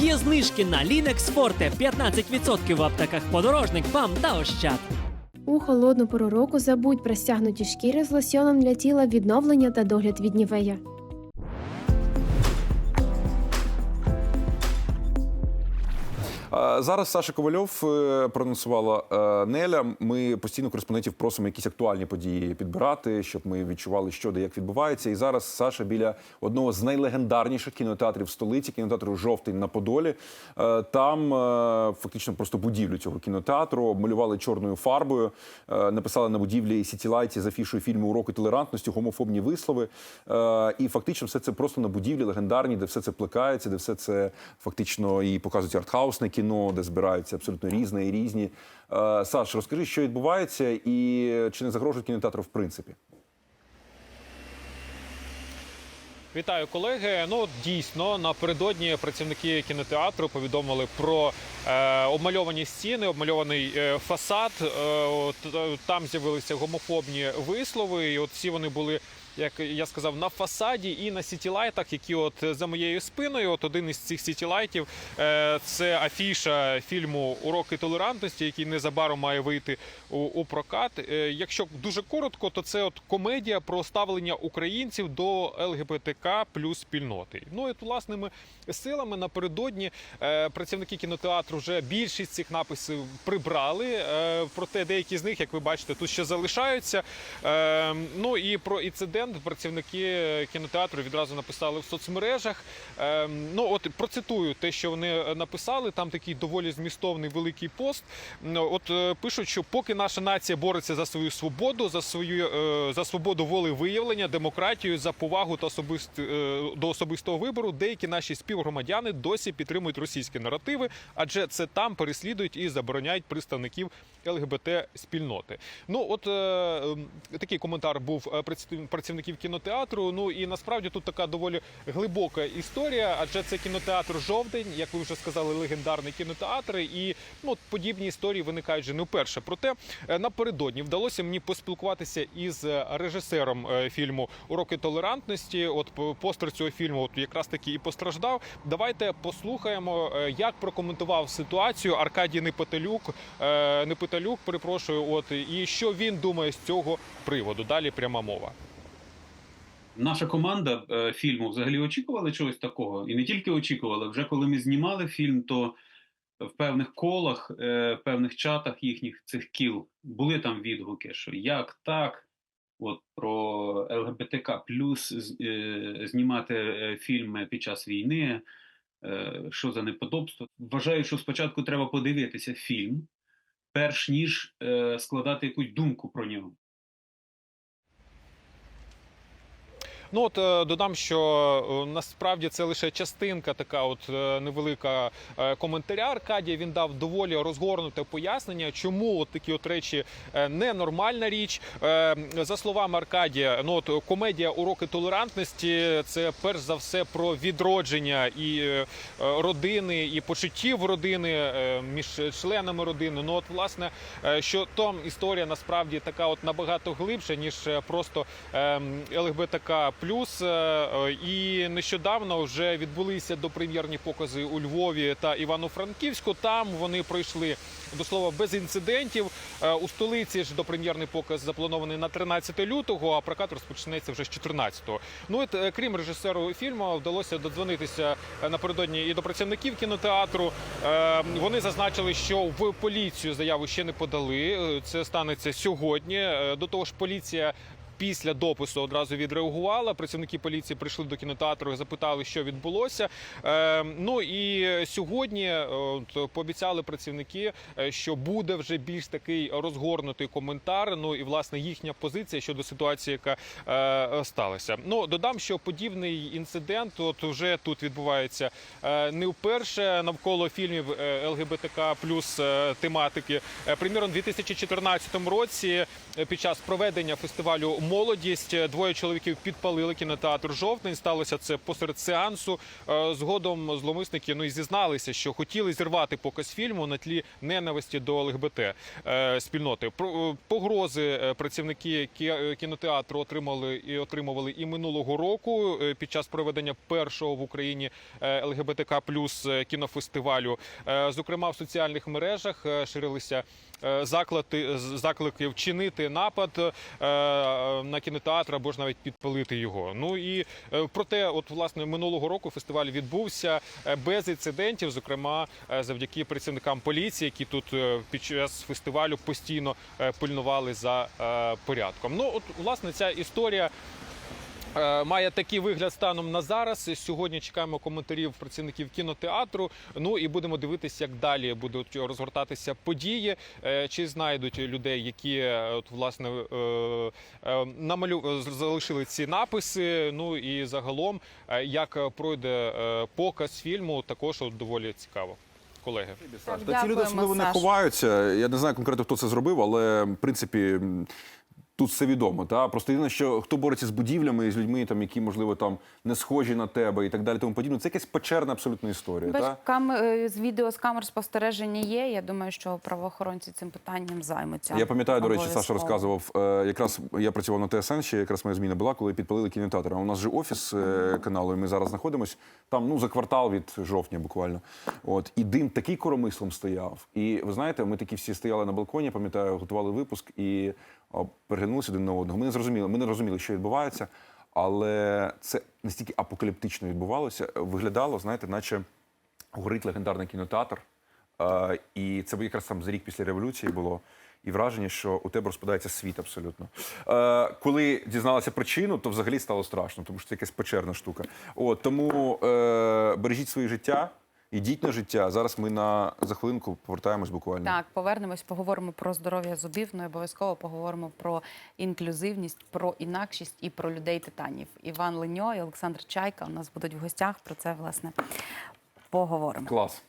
Є знижки на Linux Forte 15% в аптеках подорожник, ПАМ та Ощад. У холодну пору року забудь про стягнуті шкіри з лосьоном для тіла відновлення та догляд від нівея. Зараз Саша Ковальов е, проанонсувала е, Неля. Ми постійно кореспондентів просимо якісь актуальні події підбирати, щоб ми відчували, що де як відбувається. І зараз Саша біля одного з найлегендарніших кінотеатрів столиці, кінотеатру Жовтий на Подолі. Е, Там фактично просто будівлю цього кінотеатру обмалювали чорною фарбою. Написали на будівлі Сітілайті з афішою фільму Уроки толерантності, гомофобні вислови. І фактично все це просто на будівлі легендарні, де все це плекається, де все це фактично і показують артхаусне кіно, де збираються абсолютно різне і різні. Е, Саш, розкажи, що відбувається, і чи не загрожує кінотеатру в принципі? Вітаю, колеги. Ну дійсно напередодні працівники кінотеатру повідомили про е, обмальовані стіни, обмальований е, фасад. Е, от, е, там з'явилися гомофобні вислови. І от всі вони були. Як я сказав, на фасаді і на сітілайтах, які от за моєю спиною, от один із цих сітілайтів е, це афіша фільму Уроки толерантності, який незабаром має вийти у, у прокат. Е, якщо дуже коротко, то це от комедія про ставлення українців до ЛГБТК плюс спільноти. Ну і от власними силами напередодні е, працівники кінотеатру вже більшість цих написів прибрали. Е, проте деякі з них, як ви бачите, тут ще залишаються. Е, ну і про інцидент працівники кінотеатру відразу написали в соцмережах. Е, ну от процитую те, що вони написали. Там такий доволі змістовний великий пост. От е, пишуть, що поки наша нація бореться за свою свободу, за свою е, за свободу волевиявлення, демократію, за повагу та особист, е, до особистого вибору, деякі наші співгромадяни досі підтримують російські наративи, адже це там переслідують і забороняють представників ЛГБТ спільноти. Ну от е, е, такий коментар був е, праців- працівників кінотеатру. Ну і насправді тут така доволі глибока історія, адже це кінотеатр Жовдень, як ви вже сказали, легендарний кінотеатр. І ну подібні історії виникають вже не вперше. Проте е, напередодні вдалося мені поспілкуватися із е, режисером е, фільму Уроки толерантності. От постер цього фільму, от якраз таки і постраждав. Давайте послухаємо, як прокоментував ситуацію Аркадій Непотелюк. Непотелюк, перепрошую, от і що він думає з цього приводу. Далі пряма мова. Наша команда е, фільму взагалі очікувала чогось такого, і не тільки очікувала. Вже коли ми знімали фільм, то в певних колах, е, в певних чатах їхніх цих кіл були там відгуки, що як так, от про ЛГБТК плюс знімати е, фільми під час війни. е, Що за неподобство? Вважаю, що спочатку треба подивитися фільм, перш ніж е, складати якусь думку про нього. Ну от е, додам, що е, насправді це лише частинка, така от е, невелика коментаря. Аркадія він дав доволі розгорнуте пояснення, чому от такі от речі ненормальна річ. За словами Аркадія, ну от комедія уроки толерантності це перш за все про відродження і родини, і почуттів родини між членами родини. Ну от власне, що там історія насправді така от набагато глибша, ніж просто ем, ЛГБТК плюс. Е, І нещодавно вже відбулися допрем'єрні покази у Львові та Івано-Франківську. Там вони пройшли до слова без інцидентів. Е, У столиці ж допрем'єрний показ запланований на 13 лютого, а прокат розпочнеться вже з 14-го. Ну е, крім режисеру фільму, вдалося додзвонитися е, напередодні і до працівників кінотеатру. Е, Вони зазначили, що в поліцію заяву ще не подали. Е, Це станеться сьогодні. Е, До того ж, поліція. Після допису одразу відреагувала. Працівники поліції прийшли до кінотеатру запитали, що відбулося. Е, ну і сьогодні е, от, пообіцяли працівники, е, що буде вже більш такий розгорнутий коментар. Ну і власне їхня позиція щодо ситуації, яка е, сталася. Ну додам, що подібний інцидент, от вже тут відбувається не вперше навколо фільмів ЛГБТК плюс тематики. Приміром, у 2014 році під час проведення фестивалю молодість. Двоє чоловіків підпалили кінотеатр жовтень. Сталося це посеред сеансу. Е, Згодом зловмисники ну і зізналися, що хотіли зірвати показ фільму на тлі ненависті до ЛГБТ е, спільноти. Е, погрози працівники кі- кінотеатру отримали і отримували і минулого року під час проведення першого в Україні ЛГБТК плюс кінофестивалю. Зокрема, в соціальних мережах ширилися з- заклики вчинити напад е, на кінотеатр або ж навіть підпалити його. Ну і е, проте, от власне минулого року фестиваль відбувся е, без інцидентів, зокрема е, завдяки працівникам поліції, які тут е, під час фестивалю постійно е, пильнували за е, порядком. Ну от власне ця історія. Е, Має такий вигляд станом на зараз. Сьогодні чекаємо коментарів працівників кінотеатру. Ну і будемо дивитися, як далі будуть розгортатися події. Е, Чи знайдуть людей, які е, от власне намалю залишили ці написи. Ну і загалом, як пройде показ фільму, також от доволі цікаво. Колеги, Та ці люди особливо не ховаються. Я не знаю конкретно, хто це зробив, але в принципі. Тут все відомо, та просто єдине, що хто бореться з будівлями і з людьми, там які можливо там не схожі на тебе і так далі, тому подібне. Це якась печерна абсолютно історія. Без Та? кам... е, з відео з камер спостереження є. Я думаю, що правоохоронці цим питанням займуться. Я пам'ятаю, до речі, Саша розказував. е, Якраз я працював на ТСН, ще якраз моя зміна була, коли підпалили кінотеатр. А у нас же офіс е, каналу, і ми зараз знаходимося там, ну за квартал від жовтня, буквально. От і дим такий коромислом стояв. І ви знаєте, ми такі всі стояли на балконі, пам'ятаю, готували випуск і переглянулися один на одного. Ми не зрозуміли, ми не розуміли, що відбувається, але це настільки апокаліптично відбувалося. Виглядало, знаєте, наче горить легендарний кінотеатр. І це якраз там за рік після революції було. І враження, що у тебе розпадається світ абсолютно. Е, коли дізналася причину, то взагалі стало страшно, тому що це якась печерна штука. От, тому е, бережіть своє життя, ідіть на життя. Зараз ми на за хвилинку повертаємось буквально. Так, повернемось, поговоримо про здоров'я зубів. Ну обов'язково поговоримо про інклюзивність, про інакшість і про людей титанів. Іван Леньо і Олександр Чайка у нас будуть в гостях. Про це власне поговоримо. Клас.